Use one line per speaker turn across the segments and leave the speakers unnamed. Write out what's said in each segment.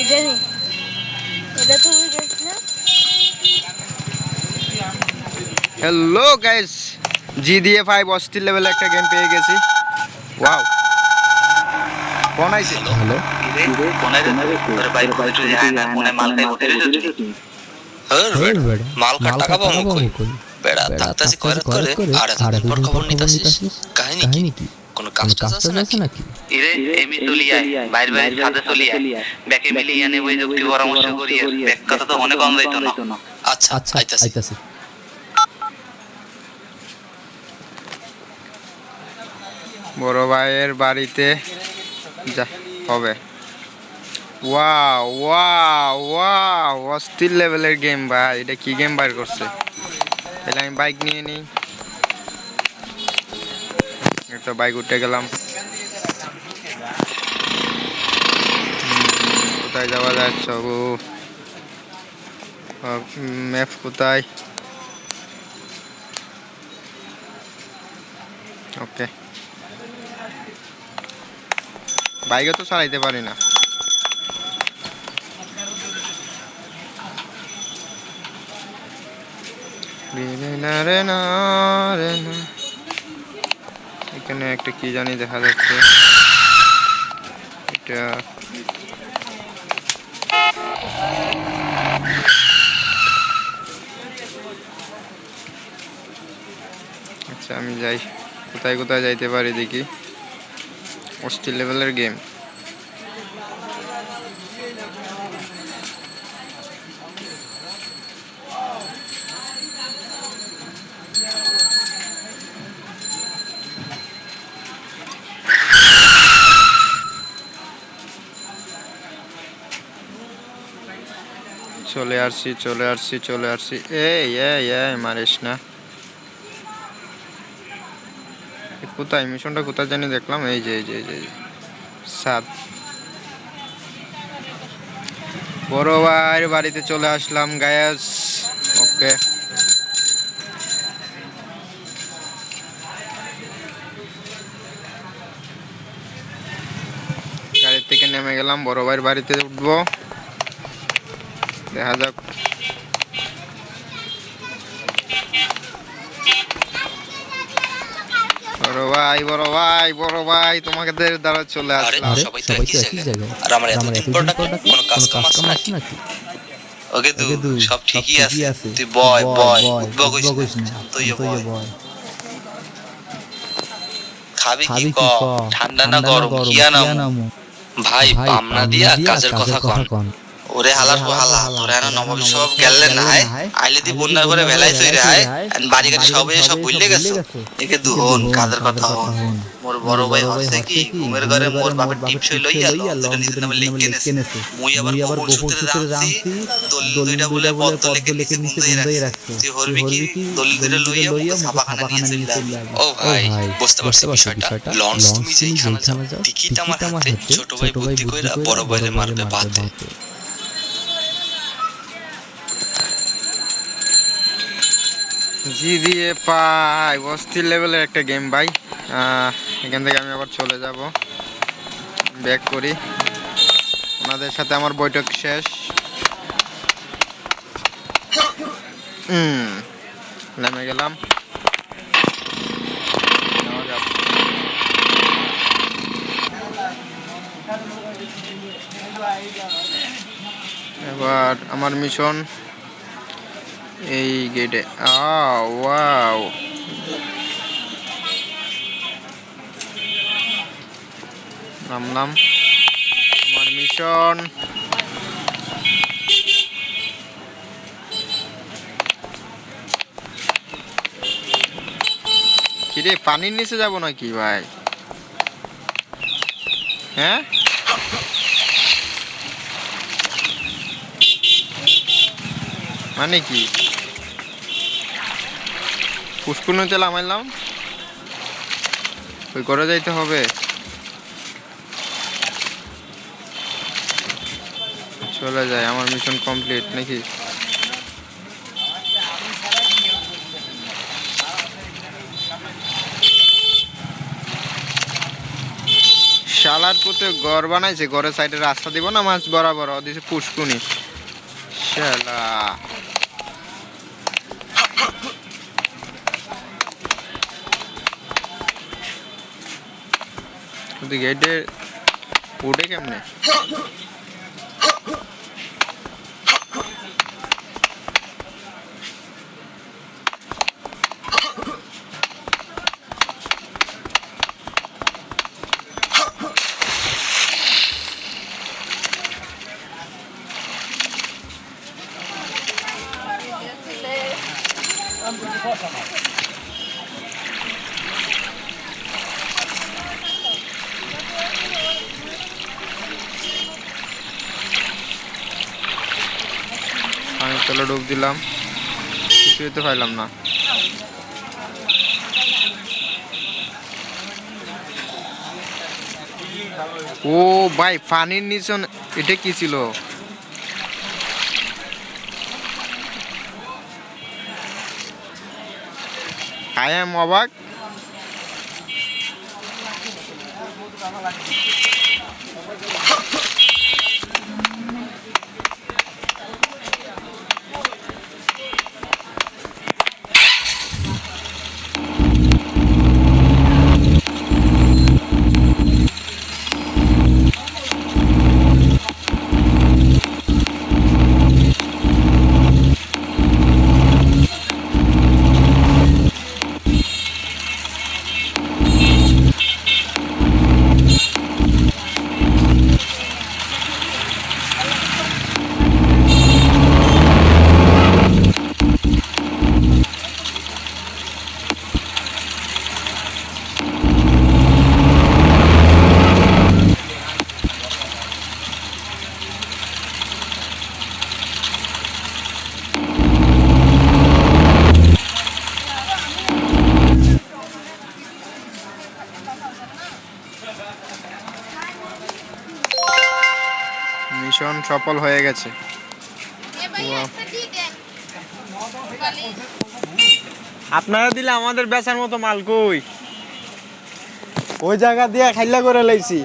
এটা এটা তো না
হ্যালো গাইস জি দিয়ে ফাইভ অস্থির লেভেলে একটা গেম পেয়ে গেছি। ওয়াও কোন আইছে
হ্যালো
নিতাছিস কাহিনী কি? আছে নাকি?
ইরে এমি বাইরে ব্যাকে ওই যুক্তি পরামর্শ ব্যাক কথা তো মনে কম যাইতো না
আচ্ছা
আচ্ছা
আইতাছি
বড় ভাইয়ের বাড়িতে যা হবে। ওয়াও ওয়াও ওয়াও অস্থির লেভেলের গেম ভাই। এটা কি গেম বাইর করছে? তাহলে আমি বাইক নিয়ে নিই। একটা বাইক উঠে গেলাম। কোথায় যাওয়া যাচ্ছে গো? ম্যাপ কোথায়? ওকে বাইকে তো চালাইতে পারি না। রে না রে না রে না। এখানে একটা কি জানি দেখা যাচ্ছে। এটা আচ্ছা আমি যাই। কোথায় কোথায় যাইতে পারি দেখি। অস্থির লেভেলের গেম চলে আসছি চলে আসছি চলে আসছি। এই এই এই, মারিস না। কোথায়? মিশনটা কোথায় জানি দেখলাম। এই যে এই যে এই যে। সাত। বড় ভাইয়ের বাড়িতে চলে আসলাম গায়াস ওকে। গাড়ি থেকে নেমে গেলাম, বড় ভাইয়ের বাড়িতে উঠবো। দেখা যাক। বড় ভাই বড় ভাই বড় ভাই তোমাদের দ্বারা চলে আসলাম।
আরে
সবাই তো একই জায়গায়। আর আমার
আর
এতদিন
আমার
পর ডাকলে কোনো কাজ কাম আছে নাকি? ওকে দু সব ঠিকই আছে। তুই বয় বয় উদ্ভব হইস না তুই বয় খাবি কি ক? ঠান্ডা না গরম? কি আনামু ভাই
ভাই
পামনা দিয়া কাজের কথা কন। ওরে হালার হালা তোরা না নবাবী সব গেলে না হায়। আইলে দি বন্যার করে চইরে হায় আর বাড়ি গাড়ি সব সবে ভুললে গেছো। একে দু
একে
হন
দু হন,
কাদের কথা হন। মোর বড় ভাই হচ্ছে কি? ঘুমের ঘরে মোর বাপের
মোর
টিপসই
বাপের
লইয়া
টিপসই লইয়া
লং
লং
দুইটা
দুইটা
নামে লিখে
লিখে
নেছে। মুই আবার গোপন সূত্রে জানছি দলিল দুইটা বলে পদ্ম লিখে নিচে রাখছে।
রাখছে।
তুই হরবি কি? দলিল দুইটা লইয়া মুখে ছাপাখানা নিয়ে চলে ও ভাই বুঝতে পারছি বিষয়টা। লঞ্চ তুমি যেইখানে যাও টিকিট আমার হাতে, ছোট ভাই বুদ্ধি কইরা বড় ভাইরে মারবে বাতে
জি দিয়ে পাই অস্থির লেভেলের একটা গেম ভাই। এখান থেকে আমি আবার চলে যাব। ব্যাক করি। ওনাদের সাথে আমার বৈঠক শেষ। নেমে গেলাম। এবার আমার মিশন এই গেটে ওয়াও নামলাম আমার মিশন কিরে, পানির নিচে যাব নাকি ভাই? হ্যাঁ? মানে কি? পুষ্কুনিতে নামাইলাম ওই করে যাইতে হবে। চলে যায়, আমার মিশন কমপ্লিট নাকি? শালা শালার পুতে ঘর বানাইছে, ঘরের সাইডে রাস্তা দিব না মাছ বরাবর দিছে পুষ্কুনি। শালা। গেটে উঠে কেমনে আমি তলে ডুব দিলাম। কিছুই তো পাইলাম না। ও ভাই, পানির নিচন এটা কি ছিল? আই এম অবাক সফল হয়ে গেছে। আপনারা দিলে আমাদের বেচার মতো মাল কই? ওই জায়গা দিয়ে খাইলা করে লাইছি।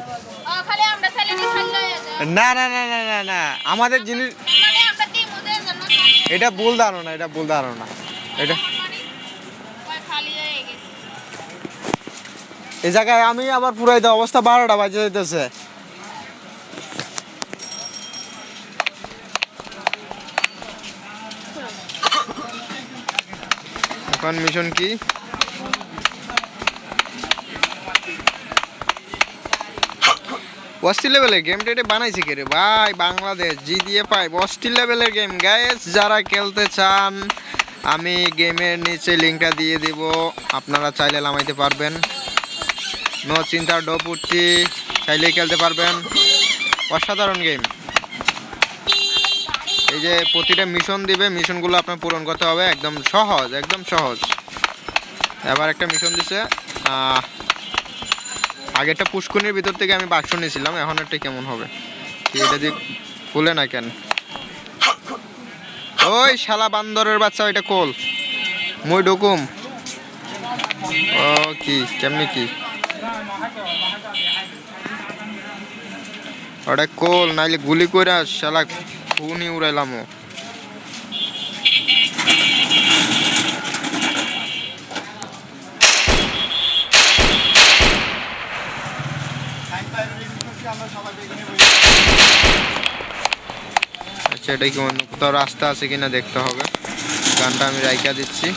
না না না না না না। আমাদের জিনিস
মানে
এটা ভুল ধারণা এটা ভুল ধারণা। এটা
খালি গেছে।
এই জায়গায় আমি আবার পুরাইতে অবস্থা বারোটা বাজে যাইতেছে। এখন মিশন কি? অস্থির লেভেলের গেমটা এটা বানাইছে কে রে? ভাই, বাংলাদেশ জি দিয়ে পাই অস্থির লেভেলের গেম গাইস যারা খেলতে চান, আমি গেমের নিচে লিঙ্কটা দিয়ে দিব। আপনারা চাইলে নামাইতে পারবেন। নো চিন্তা ডোপ উঠছি চাইলেই খেলতে পারবেন। অসাধারণ গেম এই যে প্রতিটা মিশন দিবে মিশনগুলো আপনার পূরণ করতে হবে। একদম সহজ একদম সহজ। এবার একটা মিশন দিছে আহ, আগেরটা পুষ্কুনির ভিতর থেকে আমি বাক্স নিয়েছিলাম এখন একটা কেমন হবে? এটা দিয়ে খুলে না কেন? ওই শালা বান্দরের বাচ্চা ওইটা কোল? মই ডকুম ও কি কেমনি কি? ওটা কোল নাইলে গুলি করে শালা খুনি উড়াইলাম ও। আচ্ছা এটা কি অন্য কোথাও রাস্তা আছে কিনা দেখতে হবে। গানটা আমি রাইকা দিচ্ছি।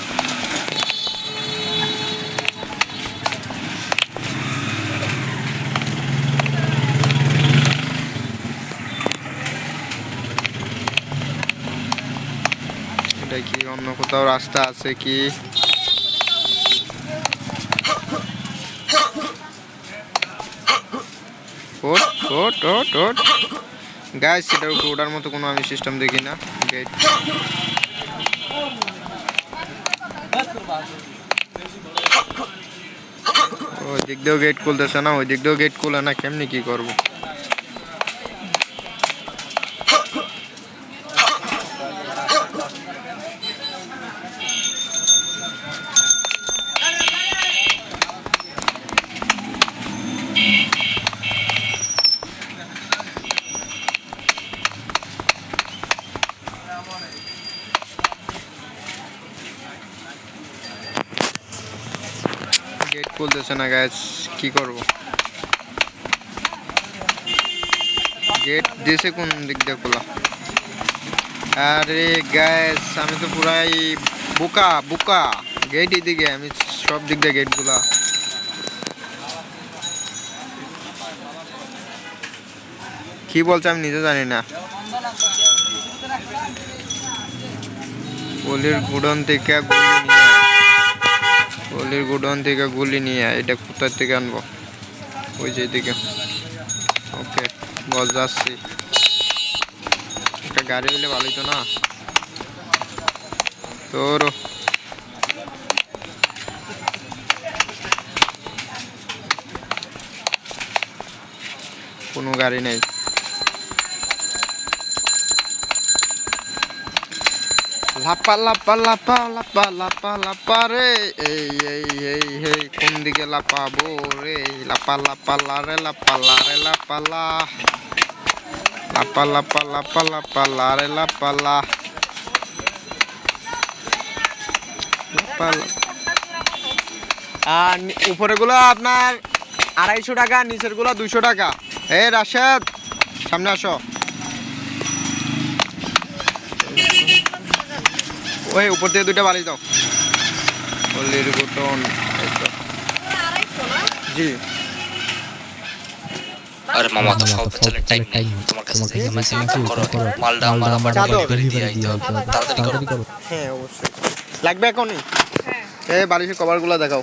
কি? অন্য কোথাও রাস্তা আছে কি? গাইস সেটার উপর ওঠার মতো কোনো আমি সিস্টেম দেখি না। গেট ওই দিক দিয়েও গেট খুলতেছে না ওই দিক দিয়েও গেট খুলে না, কেমনি কি করব? খুলতেছে না গ্যাস কি করব? গেট দিয়েছে কোন দিক দিয়ে খোলা? আরে গ্যাস আমি তো পুরাই বোকা বোকা। গেট দিকে আমি সব দিক দিয়ে গেটগুলা কি বলছে আমি নিজে জানি না। পলির গুডন থেকে গুলি নিয়ে আয়। পলির গুডন থেকে গুলি নিয়ে এটা কোথার থেকে আনব? ওই যে দিকে ওকে, বস, যাচ্ছি। একটা গাড়ি হইলে ভালোই তো না? তোর। কোনো গাড়ি নেই। লাপা লাপা লাপা লাপা লাপা লাপা রে। এই এই এই এই, কোন দিকে লাপাবো রে? লাপা লাপা, লা রে, লাপা, লা রে, লাপা, লা। লাপা লাপা লাপা লাপা, লা লাপা আর উপরে গুলো আপনার আড়াইশো টাকা নিচেরগুলো দুশো টাকা। এ রাশেদ, সামনে আসো। ওই উপর থেকে দুইটা বালিশ দাও পল্লীর গুটন। জি
আরে মামা তো সব
তো
টাইম
time
নেই
নেই।
তোমার কাছে
তোমার মেসেজ
মেসেজ করো মালটা আমার আমার
আমার
ডেলিভারি দিয়ে
delivery দিয়ে
আইতে হবে।
আইতে হবে।
তাড়াতাড়ি করো
হ্যাঁ অবশ্যই লাগবে এখনই এই বালিশের কভারগুলো দেখাও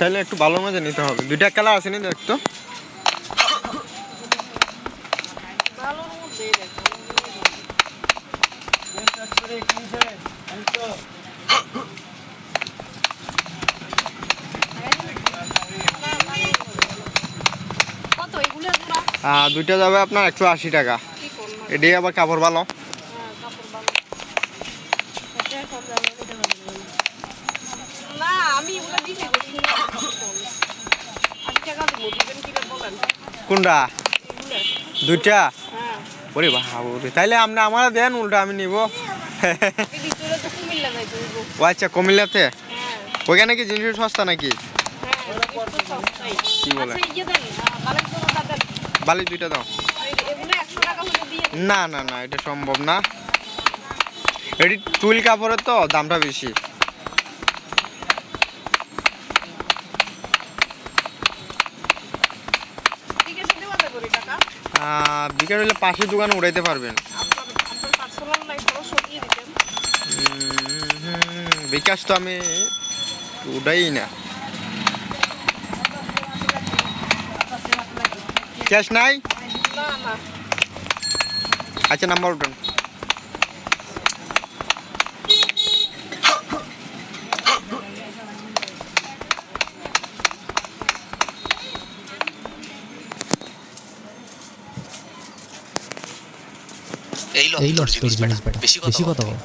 তাহলে একটু ভালো মজা নিতে হবে। দুইটা কালার আছে নি দেখতো দুইটা যাবে আপনার একশো আশি টাকা। এটাই আবার কাপড় ভালো
হ্যাঁ কাপড় ভালো এটা সব জায়গায় দিতে পারব না। না আমি এগুলো দিতে করছি না আশি টাকা দেবো দিবেন কিনা বলেন
কোনটা দুইটা?
হ্যাঁ।
ওরে বাবুরে তাইলে আপনি আমার দেন উল্টা আমি নিব। ও আচ্ছা কুমিল্লাতে?
হ্যাঁ।
ওইখানে কি জিনিস সস্তা নাকি?
হ্যাঁ।
কি বলে?
আচ্ছা
বালি দুইটা দাও। না না না এটা সম্ভব না। এটি টুইল কাপড়ের তো দামটা বেশি
ঠিক আছে দেওয়া যাবে রে টাকা
আহ, বিকাল হলে পাশের দোকানে উঠাইতে পারবেন। বিকাশ তো আমি উঠাই না। ক্যাশ নাই? আচ্ছা নাম্বার উঠান
এই লো
এই
তোর জিনিস বেটা বেশি কথা বল।